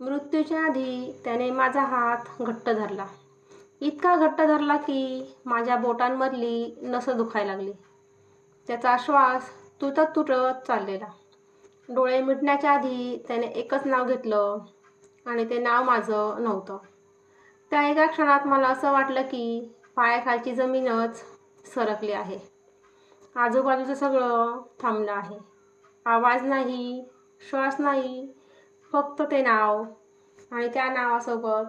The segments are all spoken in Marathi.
मृत्यूच्या आधी त्याने माझा हात घट्ट धरला. इतका घट्ट धरला की माझ्या बोटांमधली नसं दुखायला लागली. त्याचा श्वास तुटत तुटत चाललेला. डोळे मिटण्याच्या आधी त्याने एकच नाव घेतलं आणि ते नाव माझं नव्हतं. त्या एका क्षणात मला असं वाटलं की पायाखालची जमीनच सरकली आहे. आजूबाजूचं सगळं थांबलं आहे. आवाज नाही श्वास नाही फक्त ते नाव आणि त्या नावासोबत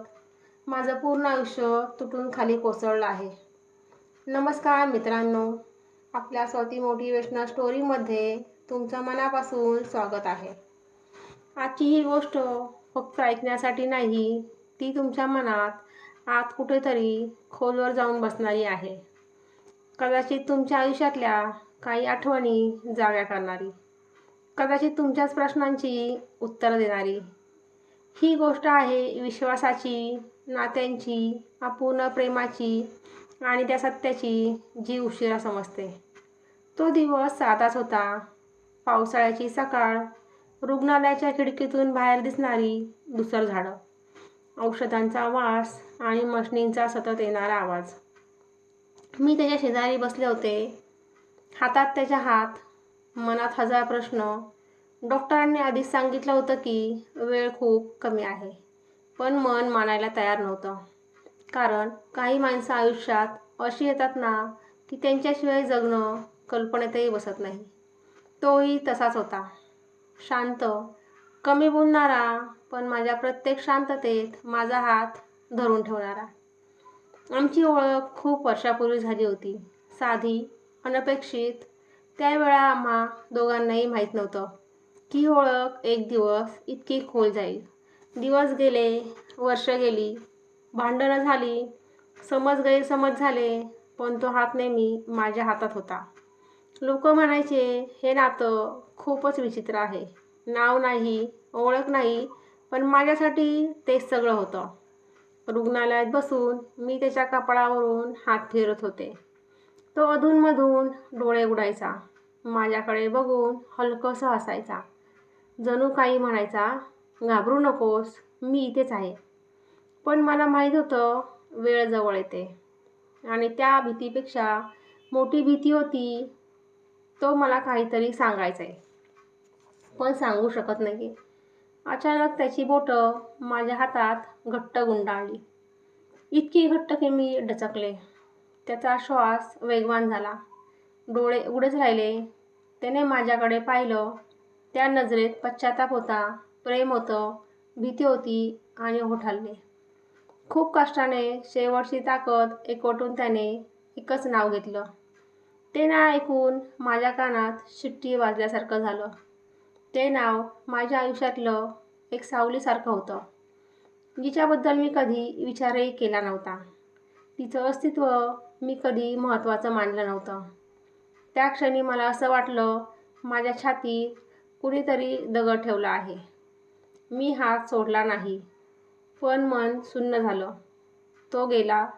माझं पूर्ण आयुष्य तुटून खाली कोसळलं आहे. नमस्कार मित्रांनो. आपल्या स्वती मोटिवेशनल स्टोरीमध्ये तुमचं मनापासून स्वागत आहे. आजची ही गोष्ट फक्त ऐकण्यासाठी नाही ती तुमच्या मनात आत कुठेतरी खोलवर जाऊन बसणारी आहे. कदाचित तुमच्या आयुष्यातल्या काही आठवणी जाग्या करणारी. कदाचित तुमच्याच प्रश्नांची उत्तरं देणारी. ही गोष्ट आहे विश्वासाची नात्यांची अपूर्ण प्रेमाची आणि त्या सत्याची जी उशिरा समजते. तो दिवस साधाच होता. पावसाळ्याची सकाळ रुग्णालयाच्या खिडकीतून बाहेर दिसणारी दुसर झाडं. औषधांचा वास आणि मशनींचा सतत येणारा आवाज. मी त्याच्या शेजारी बसले होते. हातात त्याच्या हात मनात हजार प्रश्न डॉक्टरांनी आधीच सांगितलं होतं की वेळ खूप कमी आहे पण मन मानायला तयार नव्हतं. कारण काही माणसं आयुष्यात अशी येतात ना की त्यांच्याशिवाय जगणं कल्पनेतही बसत नाही. तोही तसाच होता. शांत कमी बोलणारा पण माझ्या प्रत्येक शांततेत माझा हात धरून ठेवणारा. आमची ओळख खूप वर्षापूर्वी झाली होती. साधी अनपेक्षित त्यावेळा आम्हा दोघांनाही माहीत नव्हतं. की ओळख एक दिवस इतकी खोल जाईल. दिवस गेले वर्ष गेली भांडणं झाली समज गैरसमज झाले पण तो हात नेहमी माझ्या हातात होता. लोक म्हणायचे हे नातं खूपच विचित्र आहे. नाव नाही ओळख नाही पण माझ्यासाठी तेच सगळं होतं. रुग्णालयात बसून मी त्याच्या कपाळावरून हात फिरत होते. तो अधूनमधून डोळे उडायचा. माझ्याकडे बघून हलकंसं हसायचा. जणू काही म्हणायचा घाबरू नकोस मी इथेच आहे. पण मला माहीत होतं वेळ जवळ येते. आणि त्या भीतीपेक्षा मोठी भीती होती तो मला काहीतरी सांगायचं आहे पण सांगू शकत नाही. अचानक त्याची बोटं माझ्या हातात घट्ट गुंडाळली. इतकी घट्ट की मी डचकले. त्याचा श्वास वेगवान झाला. डोळे उघडेच राहिले. त्याने माझ्याकडे पाहिलं त्या नजरेत पश्चाताप होता प्रेम होतं भीती होती आणि ओठ खूप कष्टाने शेवटची ताकद एकवटून त्याने एकच नाव घेतलं. ते नाव ऐकून माझ्या कानात शिट्टी वाजल्यासारखं झालं. ते नाव माझ्या आयुष्यातलं एक सावलीसारखं होतं. जिच्याबद्दल मी कधी विचारही केला नव्हता. तिचं अस्तित्व मी कधी महत्त्वाचं मानलं नव्हतं. त्या क्षणी मला असं वाटलं माझ्या छातीत कुणीतरी दगड ठेवला आहे. मी हात सोडला नाही. पण मन सुन्न झालं. तो गेला.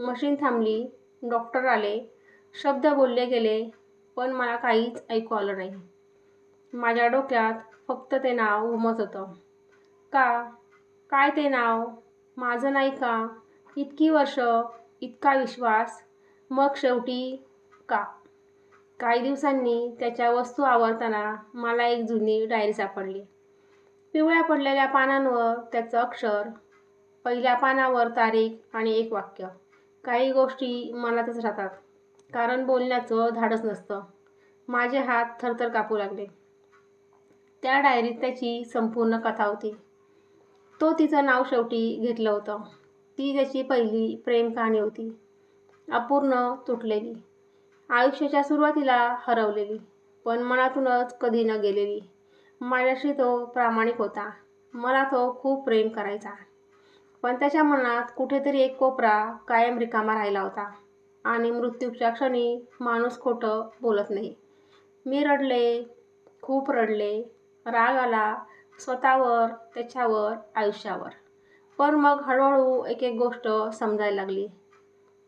मशीन थांबली. डॉक्टर आले. शब्द बोलले गेले पण मला काहीच ऐकू आलं नाही. माझ्या डोक्यात फक्त ते नाव घुमत होतं. का? काय ते नाव? माझं नाही का? इतकी वर्ष इतका विश्वास? मग शेवटी का? काही दिवसांनी त्याच्या वस्तू आवरताना मला एक जुनी डायरी सापडली. पिवळ्या पडलेल्या पानांवर त्याचं अक्षर पहिल्या पानावर तारीख आणि एक वाक्य. काही गोष्टी मनातच राहतात कारण बोलण्याचं धाडच नसतं. माझे हात थरथर कापू लागले. त्या डायरीत त्याची संपूर्ण कथा होती. तो तिचं नाव शेवटी घेतलं होतं. ती त्याची पहिली प्रेम कहाणी होती. अपूर्ण तुटलेली. आयुष्याच्या सुरुवातीला हरवलेली पण मनातूनच कधी न गेलेली. माझ्याशी तो प्रामाणिक होता. मला तो खूप प्रेम करायचा. पण त्याच्या मनात कुठेतरी एक कोपरा कायम रिकामा राहिला होता. आणि मृत्यूच्या क्षणी माणूस खोटं बोलत नाही. मी रडले खूप रडले. राग आला स्वतःवर त्याच्यावर आयुष्यावर. पण मग हळूहळू एक एक गोष्ट समजायला लागली.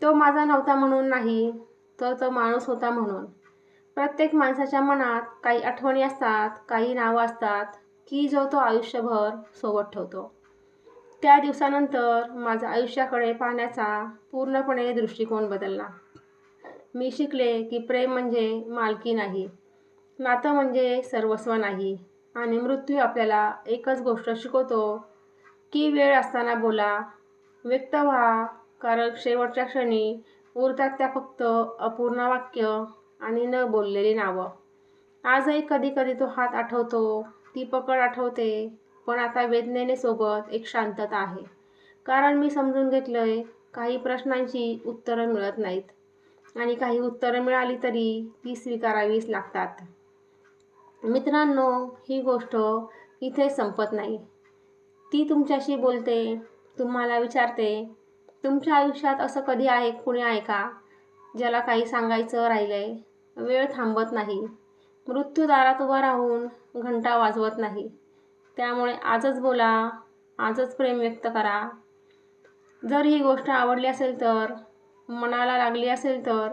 तो माझा नव्हता म्हणून नाही तर तो माणूस होता म्हणून. प्रत्येक माणसाच्या मनात काही आठवणी असतात काही नावं असतात की जो तो आयुष्यभर सोबत ठेवतो. त्या दिवसानंतर माझा आयुष्याकडे पाहण्याचा पूर्णपणे दृष्टिकोन बदलला. मी शिकले की प्रेम म्हणजे मालकी नाही. नातं म्हणजे सर्वस्व नाही. आणि मृत्यू आपल्याला एकच गोष्ट शिकवतो की वेळ असताना बोला व्यक्त व्हा कारण शेवटच्या क्षणी उरतात त्या फक्त अपूर्ण वाक्य आणि न बोललेली नावं. आजही कधी कधी तो हात आठवतो ती पकड आठवते पण आता वेदनेने सोबत एक शांतता आहे. कारण मी समजून घेतलंय काही प्रश्नांची उत्तरं मिळत नाहीत. आणि काही उत्तरं मिळाली तरी ती स्वीकारावीच लागतात. मित्रांनो ही गोष्ट इथे संपत नाही. ती तुमच्याशी बोलते तुम्हाला विचारते तुमच्या आयुष्यात असं कधी आहे कुणी आहे का? ज्याला काही सांगायचं राहिलंय वेळ थांबत नाही. मृत्यू दारात उभा राहून घंटा वाजवत नाही. त्यामुळे आजच बोला आजच प्रेम व्यक्त करा. जर ही गोष्ट आवडली असेल तर मनाला लागली असेल तर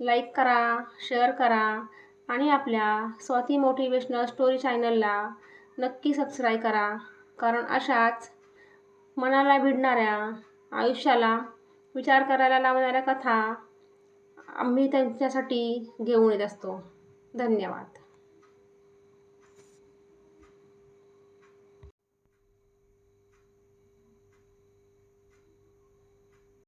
लाईक करा शेअर करा आणि आपल्या स्वाती मोटिवेशनल स्टोरी चॅनलला नक्की सबस्क्राईब करा. कारण अशाच मनाला भिडणाऱ्या आयुष्याला विचार करायला लावणाऱ्या कथा आम्ही त्यांच्यासाठी घेऊन येत असतो. धन्यवाद.